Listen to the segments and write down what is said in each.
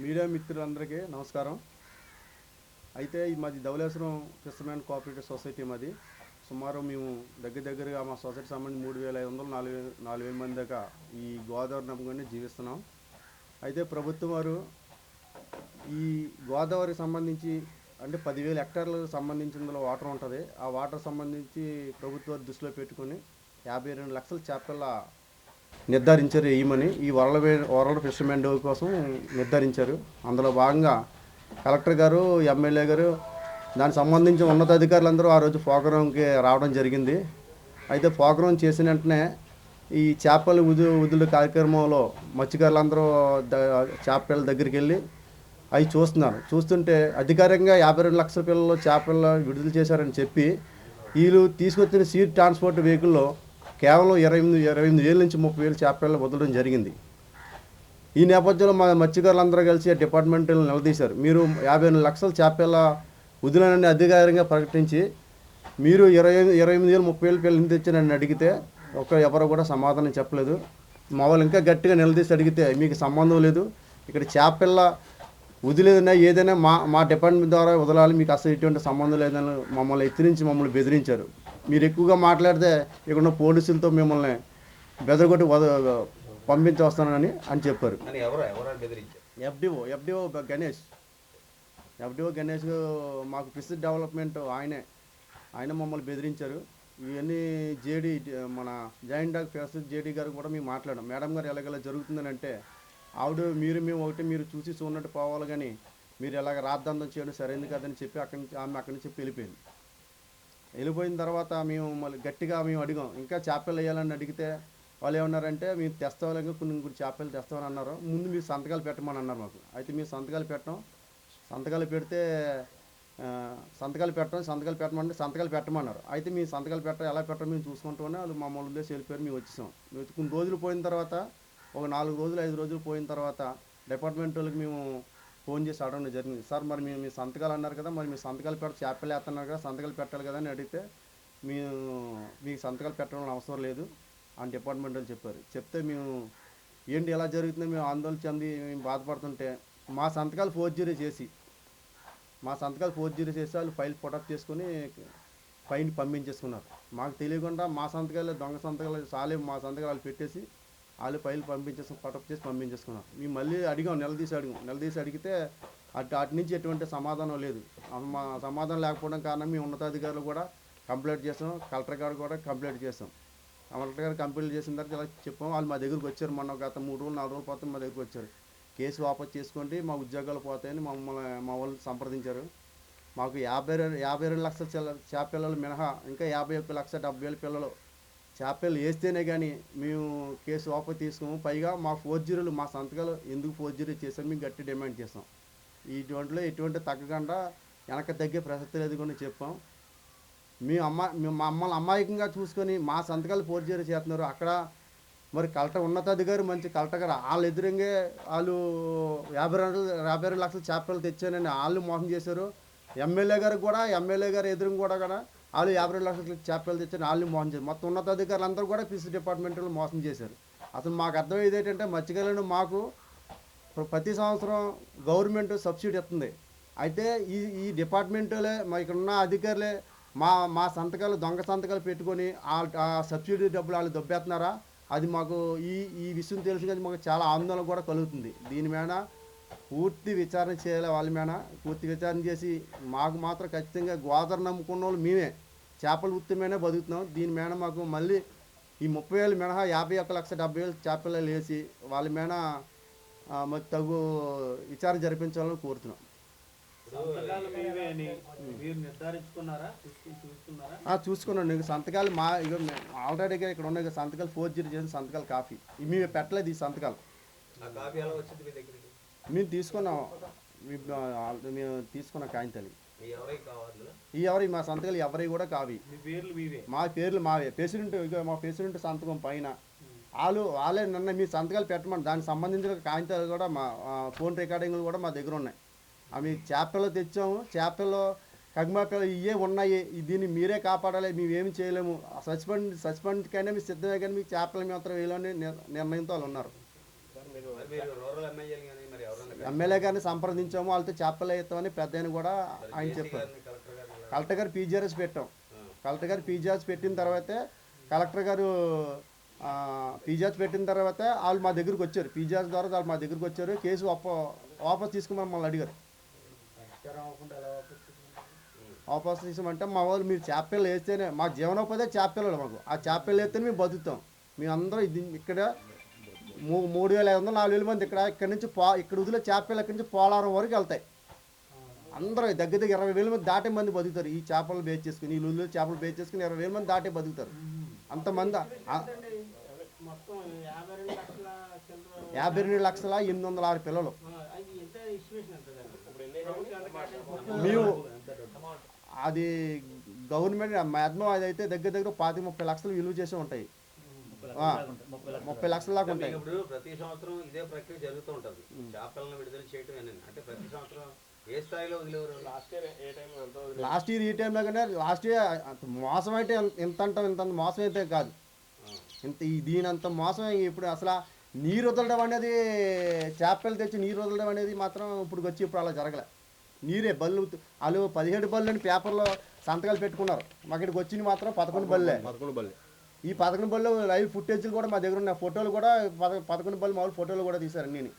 Media మిత్రులందరికీ నమస్కారం. అయితే మాది ధవలేశ్వరం ఫిషర్మ్యాన్ కోఆపరేటివ్ సొసైటీ మాది. సుమారు మేము దగ్గర దగ్గరగా మా సొసైటీ సంబంధించి మూడు వేల ఐదు వందలు నాలుగు వేల నాలుగు వేల మంది దాకా ఈ గోదావరి నమ్మకంగానే జీవిస్తున్నాం. అయితే ప్రభుత్వం వారు ఈ గోదావరికి సంబంధించి అంటే పదివేల హెక్టార్లకు సంబంధించిన వాటర్ ఉంటుంది. ఆ వాటర్ సంబంధించి ప్రభుత్వం దృష్టిలో పెట్టుకొని యాభై రెండు లక్షల చేపల నిర్ధారించారు వేయమని ఈ వరల్డ్ వే- వరల్డ్ ఫిషర్మెన్ డే కోసం నిర్ధారించారు. అందులో భాగంగా కలెక్టర్ గారు ఎమ్మెల్యే గారు దానికి సంబంధించిన ఉన్నతాధికారులందరూ ఆ రోజు ప్రోగ్రాంకి రావడం జరిగింది. అయితే ప్రోగ్రాం చేసిన వెంటనే ఈ చేపల ఉదు వదులు కార్యక్రమంలో మత్స్యకారులందరూ ద- చేపల దగ్గరికి వెళ్ళి అవి చూస్తున్నారు. చూస్తుంటే అధికారికంగా యాభై రెండు లక్షల పిల్లలు చేపలు విడుదల చేశారని చెప్పి వీళ్ళు తీసుకొచ్చిన సీట్ ట్రాన్స్పోర్ట్ వెహికల్లో కేవలం ఇరవై ఎనిమిది ఇరవై ఎనిమిది వేల నుంచి ముప్పై వేలు చేపలు వదలడం జరిగింది. ఈ నేపథ్యంలో మా మత్స్యకారులందరూ కలిసి ఆ డిపార్ట్మెంట్ నిలదీశారు. మీరు యాభై ఎనిమిది లక్షల చేపల వదిలేనని అధికారికంగా ప్రకటించి మీరు ఇరవై ఇరవై ఎనిమిది వేలు ముప్పై వేలు పిల్లలు ఎందుకు అడిగితే ఒక ఎవరు కూడా సమాధానం చెప్పలేదు. మా వాళ్ళు ఇంకా గట్టిగా నిలదీసి అడిగితే మీకు సంబంధం లేదు. ఇక్కడ చేపల వదిలేదన్నా ఏదైనా మా మా డిపార్ట్మెంట్ ద్వారా వదలాలి మీకు అసలు ఎటువంటి సంబంధం లేదని మమ్మల్ని ఎత్తిరించి మమ్మల్ని బెదిరించారు. మీరు ఎక్కువగా మాట్లాడితే ఇక్కడ ఉన్న పోలీసులతో మిమ్మల్ని బెదరగొట్టి వద పంపించవస్తానని అని చెప్పారు. FDO FDO Ganesh. FDO Ganesh మాకు ఫిష్ డెవలప్మెంట్ ఆయనే. ఆయన మమ్మల్ని బెదిరించారు. ఇవన్నీ జేడీ మన జాయింట్ డాక్ ఫేస్ జేడీ గారు కూడా మేము మాట్లాడాం. మేడం గారు ఎలాగెలా జరుగుతుందని అంటే ఆవిడ మీరు మేము ఒకటి మీరు చూసి చూడనట్టు పోవాలి కానీ మీరు ఎలాగ రాద్దంతం చేయడం సరైనది కాదని చెప్పి అక్కడి నుంచి ఆమె అక్కడి నుంచి చెప్పి వెళ్ళిపోయింది. వెళ్ళిపోయిన తర్వాత మేము మళ్ళీ గట్టిగా మేము అడిగాం ఇంకా చేపలు వేయాలని అడిగితే వాళ్ళు ఏమన్నారంటే మేము తెస్తావాలని కొన్ని కొన్ని చేపలు తెస్తామని అన్నారు. ముందు మీరు సంతకాలు పెట్టమని అన్నారు మాకు. అయితే మేము సంతకాలు పెట్టడం సంతకాలు పెడితే సంతకాలు పెట్టడం సంతకాలు పెట్టమంటే సంతకాలు పెట్టమన్నారు. అయితే మీ సంతకాలు పెట్ట ఎలా పెట్టడం మేము చూసుకుంటామని వాళ్ళు మమ్మల్ని వదిలేసి వెళ్ళిపోయారు మేము వచ్చేసాం. మేము కొన్ని రోజులు పోయిన తర్వాత ఒక నాలుగు రోజులు ఐదు రోజులు పోయిన తర్వాత డిపార్ట్మెంట్ వాళ్ళకి మేము ఫోన్ చేసి అడగడం జరిగింది. సార్ మరి మేము మీ సంతకాలు అన్నారు కదా మరి మీ సంతకాలు పెట్ట చేపలు వేస్తున్నారు కదా సంతకాలు పెట్టాలి కదా అని అడిగితే మేము మీకు సంతకాలు పెట్టడం అవసరం లేదు అని డిపార్ట్మెంట్ వాళ్ళు చెప్పారు. చెప్తే మేము ఏంటి ఎలా జరుగుతుందో మేము ఆందోళన చెంది మేము బాధపడుతుంటే మా సంతకాలు ఫోర్జరీ చేసి మా సంతకాలు ఫోర్జరీ చేసి వాళ్ళు ఫైల్ పొటప్ చేసుకొని ఫైన్ పంపించేసుకున్నారు. మాకు తెలియకుండా మా సంతకాలు దొంగ సంతకాలు చాలే మా సంతకాలు వాళ్ళు పెట్టేసి వాళ్ళు ఫైల్ పంపించేసి పటప్ చేసి పంపించేసుకున్నారు. మేము మళ్ళీ అడిగాం నిలదీసి అడిగాం నిలదీసి అడిగితే అటు అటు నుంచి ఎటువంటి సమాధానం లేదు. మా సమాధానం లేకపోవడం కారణం మేము ఉన్నతాధికారులు కూడా కంప్లైంట్ చేసాం కలెక్టర్ గారు కూడా కంప్లైంట్ చేసాం. కలెక్టర్ గారు కంప్లైంట్ చేసిన తర్వాత ఇలా చెప్పాం వాళ్ళు మా దగ్గరికి వచ్చారు మొన్న గత మూడు రోజులు నాలుగు రోజులు పోతే మా దగ్గరికి వచ్చారు. కేసు వాపస్ చేసుకోండి మా ఉద్యోగాలు పోతాయని మమ్మల్ని మా వాళ్ళు సంప్రదించారు. మాకు యాభై రెండు యాభై రెండు లక్షల చిల్ల- చేప పిల్లలు మినహా ఇంకా యాభై ఒక్క లక్ష డెబ్బై వేల పిల్లలు చేపలు వేస్తేనే కానీ మేము కేసు వాపసు తీసుకోము. పైగా మా ఫోర్జరీలు మా సంతకాలు ఎందుకు ఫోర్జరీ చేశారు మేము గట్టి డిమాండ్ చేస్తాం. ఇటువంటిలో ఎటువంటి తగ్గకుండా వెనక తగ్గే ప్రసక్తి లేదు కూడా చెప్పాం. మీ అమ్మ మేము మా అమ్మల్ని అమాయకంగా చూసుకొని మా సంతకాలు ఫోర్జరీ చేస్తున్నారు. అక్కడ మరి కలెక్టర్ ఉన్నతాధికారి మంచి కలెక్టర్ గారు వాళ్ళు ఎదురంగే వాళ్ళు యాభై రెండు యాభై రెండు లక్షల చేపలు తెచ్చానని వాళ్ళు మోసం చేశారు. ఎమ్మెల్యే గారు కూడా ఎమ్మెల్యే గారు ఎదురు కూడా కూడా వాళ్ళు యాభై రెండు లక్షల చేపలు తెచ్చారు వాళ్ళు మోసం చేశారు. మొత్తం ఉన్నతాధికారులు అందరూ కూడా ఫిష్ డిపార్ట్మెంట్లో మోసం చేశారు. అసలు మాకు అర్థమయ్యేది ఏంటంటే మత్స్యకారులను మాకు ప్రతి సంవత్సరం గవర్నమెంట్ సబ్సిడీ ఇస్తుంది. అయితే ఈ ఈ డిపార్ట్మెంటులే మా ఇక్కడ ఉన్న అధికారులే మా మా సంతకాలు దొంగ సంతకాలు పెట్టుకొని ఆ- సబ్సిడీ డబ్బులు వాళ్ళు దొబ్బేస్తున్నారా? అది మాకు ఈ ఈ విషయం తెలిసి కానీ మాకు చాలా ఆందోళన కూడా కలుగుతుంది. దీని మీద పూర్తి విచారణ చేయాలి వాళ్ళ మీద. పూర్తి విచారణ చేసి మాకు మాత్రం ఖచ్చితంగా గోదావరి నమ్ముకున్న వాళ్ళు మేమే. చేపల వృత్తిమైనా బతుకుతున్నాం. దీని మీద మాకు మళ్ళీ ఈ ముప్పై వేలు మినహా యాభై ఒక్క లక్ష డెబ్బై వేలు చేపలు వేసి వాళ్ళ మీద మరి తగు విచారణ జరిపించాలని కోరుతున్నాం. సంతకాలు మీవే అని మీరు నిర్ధారించుకున్నారా? చూసుకుని చూసుకున్నారా? ఆ, చూసుకున్నాను నీకు సంతకాలు మా ఇక ఆల్రెడీగా ఇక్కడ ఉన్నాయి. సంతకాలు ఫోర్ జీరో చేసిన సంతకాలు కాఫీ. మేము పెట్టలేదు ఈ సంతకాలు. మేము తీసుకున్నాం మేము తీసుకున్న కాగితాలు ఈ ఎవరి మా సంతకాలు ఎవరి కూడా కావి. మీ పేర్లు మీవే? ప్రెసిడెంట్ మా ప్రెసిడెంట్ సంతకం పైన. వాళ్ళు వాళ్ళే నిన్న మీ సంతకాలు పెట్టమని దానికి సంబంధించిన కాగితాలు కూడా మా ఫోన్ రికార్డింగ్లు కూడా మా దగ్గర ఉన్నాయి. అవి చేపలు తెచ్చాము. చేపల్లో కగ్మాపలు ఇవే ఉన్నాయి. దీన్ని మీరే కాపాడాలి. మేమేమి చేయలేము. సస్పెండ్ సస్పెండ్కైనా మీ సిద్ధమే కానీ మీకు చేపల మాత్రం వేయాలని నిర్- నిర్ణయంతో వాళ్ళు ఉన్నారు. ఎమ్మెల్యే గారిని సంప్రదించాము వాళ్ళతో చేపలు వేస్తామని పెద్ద ఆయన కూడా ఆయన చెప్పారు. కలెక్టర్ గారు పీజీఆర్ఎస్ పెట్టాం. కలెక్టర్ గారు పీజీఆర్ఎస్ పెట్టిన తర్వాతే కలెక్టర్ గారు పీజీఆర్ఎస్ పెట్టిన తర్వాత వాళ్ళు మా దగ్గరికి వచ్చారు. పీజీఆర్ఎస్ ద్వారా వాళ్ళు మా దగ్గరికి వచ్చారు. కేసు వాప వాపస్ తీసుకుని మమ్మల్ని అడిగారు. వాపస్ తీసామంటే మా వాళ్ళు మీరు చేపలు వేస్తేనే మా జీవనోపాధి చేపలు మాకు. ఆ చేపలు వేస్తేనే మేము బతుకుతాం. మేము అందరం ఇది ఇక్కడ మూడు వేల ఐదు వందలు నాలుగు వేల మంది ఇక్కడ ఇక్కడ నుంచి పో ఇక్కడ వదిలే చేపలు ఇక్కడ నుంచి పోలారం వరకు వెళ్తాయి. అందరూ దగ్గర దగ్గర ఇరవై వేల మంది దాటే మంది బతుకుతారు. ఈ చేపలు బేచ్ చేసుకుని ఈ లుల్లు చేపలు బేచ్ చేసుకుని ఇరవై వేల మంది దాటే బతుకుతారు. అంతమంది యాభై రెండు లక్షల ఎనిమిది వందల ఆరు పిల్లలు. అది మేము అది గవర్నమెంట్ మాక్సిమం అది అయితే దగ్గర దగ్గర పాతి ముప్పై లక్షలు విలువ చేసి ఉంటాయి. ముప్పై లక్షల దాకా ఉంటాయి ఇప్పుడు ప్రతి సంవత్సరం ఇదే ప్రక్రియ జరుగుతూ ఉంటుంది. చేపలను విడుదల చేయటం అనేది అంటే ప్రతి సంవత్సరం ఏ స్థాయిలో లాస్ట్ ఇయర్ ఏ టైం ఎంతో లాస్ట్ ఇయర్ ఈ టైంలో కానీ లాస్ట్ ఇయర్ అంత మోసం అయితే ఎంత- ఇంత అంటాం ఇంత మోసం అయితే కాదు. ఇంత ఈ దీని అంత మోసం ఇప్పుడు అసలు నీరు వదలడం అనేది చేపలు తెచ్చి నీరు వదలడం అనేది మాత్రం ఇప్పుడు వచ్చి ఇప్పుడు అలా జరగలే. నీరే బళ్ళు వాళ్ళు పదిహేడు బళ్ళు అని పేపర్లో సంతకాలు పెట్టుకున్నారు. మాకు ఇక్కడికి వచ్చింది మాత్రం పదకొండు బళ్ళే. పదకొండు బల్లి ఈ పదకొండు బళ్ళు లైవ్ ఫుటేజ్లు కూడా మా దగ్గర ఉన్న ఫోటోలు కూడా పద పదకొండు బళ్ళు మామూలు ఫోటోలు కూడా తీశారు ఎలా మేము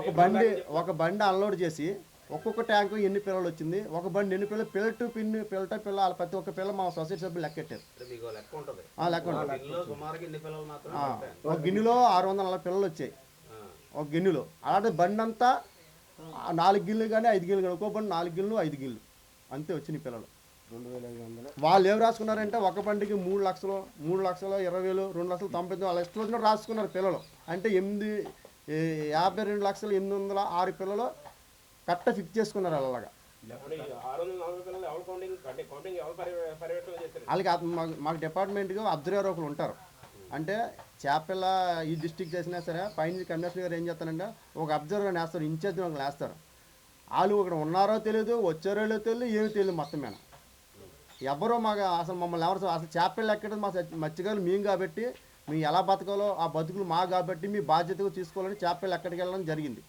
ఒక బండి ఒక బండి అన్లోడ్ చేసి ఒక్కొక్క ట్యాంకు ఎన్ని పిల్లలు వచ్చింది ఒక బండి ఎన్ని పిల్లలు పిల్ల టు పిన్ పిల్లట పిల్ల వాళ్ళ ప్రతి ఒక్క పిల్ల మా సొసైటీ సభ్యులు లెక్కెట్టారు. లెక్క ఉంటుంది. ఒక గిన్నెలో ఆరు వందల నలభై పిల్లలు వచ్చాయి. ఆ. ఒక గిన్నెలో. అలాంటి బండి అంతా నాలుగు గిన్నెలు కానీ ఐదు గిన్నెలు కానీ ఒక్కో బండి నాలుగు గిన్నెలు ఐదు గిన్నెలు. అంతే వచ్చినాయి పిల్లలు. రెండు వేల ఐదు వందలు. వాళ్ళు ఏం రాసుకున్నారంటే ఒక బండికి మూడు లక్షలు మూడు లక్షలు ఇరవై వేలు రెండు లక్షలు తొంభై తొమ్మిది వాళ్ళ ఇష్టం వచ్చినట్టు రాసుకున్నారు పిల్లలు. అంటే ఎనిమిది యాభై రెండు లక్షలు ఎనిమిది వందల ఆరు పిల్లలు కట్ట ఫిక్స్ చేసుకున్నారు అలాగా వాళ్ళకి మాకు- డిపార్ట్మెంట్గా అబ్జర్వర్ ఒకరు ఉంటారు. అంటే చేపల ఈ డిస్టిక్ చేసినా సరే పైన కమిషనర్ గారు ఏం చేస్తారంటే ఒక అబ్జర్వర్ వేస్తారు ఇన్ఛార్జ్ ఒక వేస్తారు. వాళ్ళు ఇక్కడ ఉన్నారో తెలియదు వచ్చారో లేదో తెలియదు ఏమి తెలియదు మొత్తం మీద. ఎవరో మాకు అసలు మమ్మల్ని ఎవరు అసలు చేపలు ఎక్కడం మా మత్స్యకారులు మేము కాబట్టి మేము ఎలా బతకాలో ఆ బతుకులు మా కాబట్టి మీ బాధ్యతగా తీసుకోవాలని చేపలు ఎక్కడికి వెళ్ళడం జరిగింది.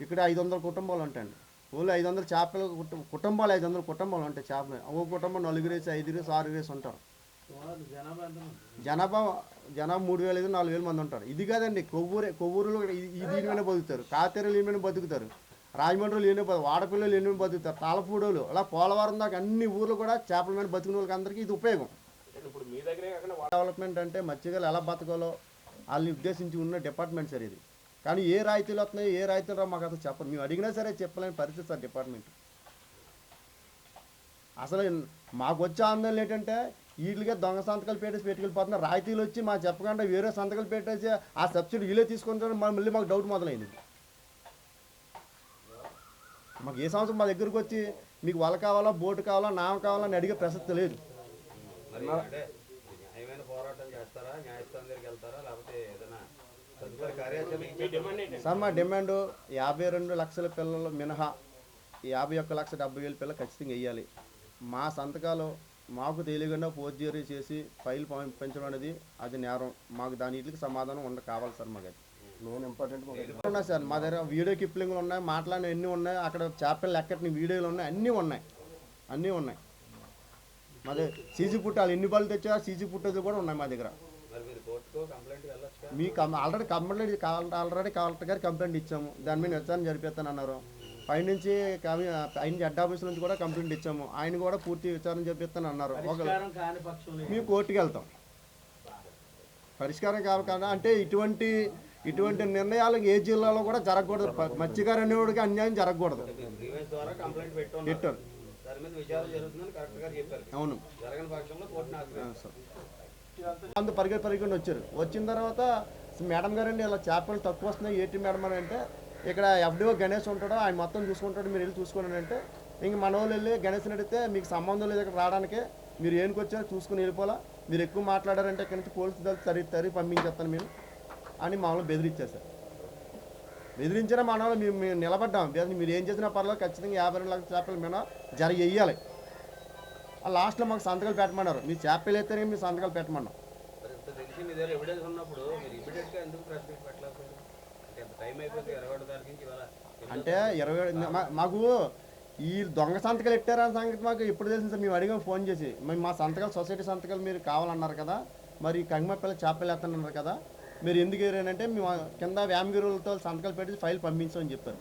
ఇక్కడ ఐదు వందల కుటుంబాలు ఉంటాయండి. ఓన్లీ ఐదు వందల చేపలు కుటుంబ- కుటుంబాలు ఐదు వందల కుటుంబాలు ఉంటాయి చేపలు. ఓ కుటుంబం నలుగురు వేసి ఐదు వేసి ఆరు వేసి ఉంటారు జనాభా జనాభా మూడు వేల ఐదు నాలుగు వేల మంది ఉంటారు. ఇది కాదండి కొవ్వూరు కొవ్వూరులో ఈ ఈ దీని మీద బతుకుతారు. కాతేరులు మీద బతుకుతారు. రాజమండ్రిలో బతు వాడపిల్లలు మీద బతుకుతారు. తాళపూడోలు అలా పోలవరం దాకా అన్ని ఊర్లు కూడా చేపల మీద బతికిన వాళ్ళకి అందరికీ ఇది ఉపయోగం. ఇప్పుడు మీ దగ్గరే కాకుండా డెవలప్మెంట్ అంటే మత్స్యకారులు ఎలా బతకాలో వాళ్ళని ఉద్దేశించి ఉన్న డిపార్ట్మెంట్ సార్ ఇది. కానీ ఏ రాయితీలు వస్తున్నాయి ఏ రాయితీలు రా మాకు అసలు చెప్పరు. మేము అడిగినా సరే చెప్పలేని పరిస్థితి సార్ డిపార్ట్మెంట్. అసలు మాకు వచ్చే ఆందోళన ఏంటంటే వీటికే దొంగ సంతకాలు పెట్టేసి పెట్టుకెళ్ళిపోతున్నారు. రాయితీలు వచ్చి మాకు చెప్పకుండా వేరే సంతకాలు పెట్టేసి ఆ సబ్సిడీ వీళ్ళే తీసుకుంటారు మా- మళ్ళీ మాకు డౌట్ మొదలైంది. మాకు ఏ సంవత్సరం మా దగ్గరకు వచ్చి మీకు వల కావాలా బోటు కావాలా నామ కావాలా అని అడిగే ప్రసక్తి లేదు. మరి అంటే న్యాయమైన పోరాటం చేస్తారా? న్యాయస్థానం దగ్గరికి వెళ్తారా? లేకపోతే ఏదైనా తదుపరి కార్యాచరణ మీ ఇచ్చే- డిమాండ్ ఏంటి? సార్ మా డిమాండ్ యాభై రెండు లక్షల పిల్లలు మినహా యాభై ఒక్క లక్ష డెబ్బై వేల పిల్లలు ఖచ్చితంగా వేయాలి మా సంతకాలు మాకు తెలియకుండా ఫోర్జరీ చేసి ఫైల్ పంపించడం అనేది అది నేరం. మాకు దాని వీటికి సమాధానం ఉండ కావాలి సార్ మాకు మెయిన్ ఇంపార్టెంట్ మాకు ఉన్నాయి సార్ మా దగ్గర వీడియో క్లిప్లింగ్లు ఉన్నాయి మాట్లాడిన ఎన్ని ఉన్నాయి అక్కడ చేపలు ఎక్కడిని వీడియోలు ఉన్నాయి అన్నీ ఉన్నాయి. అన్నీ ఉన్నాయి. మా దగ్గర సీసీ పుట్టాలు ఎన్ని బళ్ళు తెచ్చా సీసీ పుట్టేది కూడా ఉన్నాయి మా దగ్గర. మరి మీరు కోర్టుకు కంప్లైంట్ వెళ్ళొచ్చు మీ కం- ఆల్రెడీ కంప్లైంట్ ఆల్రెడీ కలెక్టర్ గారికి కంప్లైంట్ ఇచ్చాము. దాని మీద విచారణ జరిపిస్తాను అన్నారు పైనుంచి పైనుంచి హెడ్ ఆఫీస్ నుంచి కూడా కంప్లైంట్ ఇచ్చాము. ఆయన కూడా పూర్తి విచారణ జరిపిస్తాను అన్నారు. మేము కోర్టుకి వెళ్తాం. పరిష్కారం కావాలి అంటే ఇటువంటి ఇటువంటి నిర్ణయాలు ఏ జిల్లాలో కూడా జరగకూడదు. మత్స్యకారు అనేవాడికి అన్యాయం జరగకూడదు. పెట్టారు. అవును. అంత పరిగె పరిగెని వచ్చారు. వచ్చిన తర్వాత మేడం గారండి ఇలా చేపలు తక్కువ వస్తున్నాయి. ఏంటి మేడం అని అంటే ఇక్కడ ఎఫ్డిఓ గణేష్ ఉంటాడు ఆయన మొత్తం చూసుకుంటాడు మీరు వెళ్ళి చూసుకోండి అంటే ఇంక మన వాళ్ళు వెళ్ళి గణేష్ అడిగితే మీకు సంబంధం లేదు ఇక్కడ రావడానికి. మీరు ఏనికి చూసుకుని వెళ్ళిపోలా మీరు ఎక్కువ మాట్లాడారంటే ఇక్కడ నుంచి పోలీసు దళ తరి తరి పంపించేస్తాను మేము అని మామూలు బెదిరించేశారు. బెదిరించిన మన మేము మేము నిలబడ్డాం. మీరు ఏం చేసినా పర్లేదు ఖచ్చితంగా యాభై రెండు లక్షల చేపలు మేము జర వెయ్యాలి ఆ లాస్ట్లో మాకు సంతకాలు పెట్టమన్నారు. మీ చేపలు అయితేనే మీ సంతకాలు పెట్టమన్నాం. అంటే ఇరవై మా- మాకు ఈ దొంగ సంతకాలు ఎట్టారా సంగతి మాకు ఎప్పుడు తెలిసింది సార్. మేము అడిగాం ఫోన్ చేసి. మరి మా సంతకాలు సొసైటీ సంతకాలు మీరు కావాలన్నారు కదా మరి కంగమపల్లి చేపలు ఎత్తనన్నారు కదా మీరు ఎందుకు ఎరానంటే మేము కింద వ్యామగిరులతో సంతకాలు పెట్టి ఫైల్ పంపించామని చెప్పారు.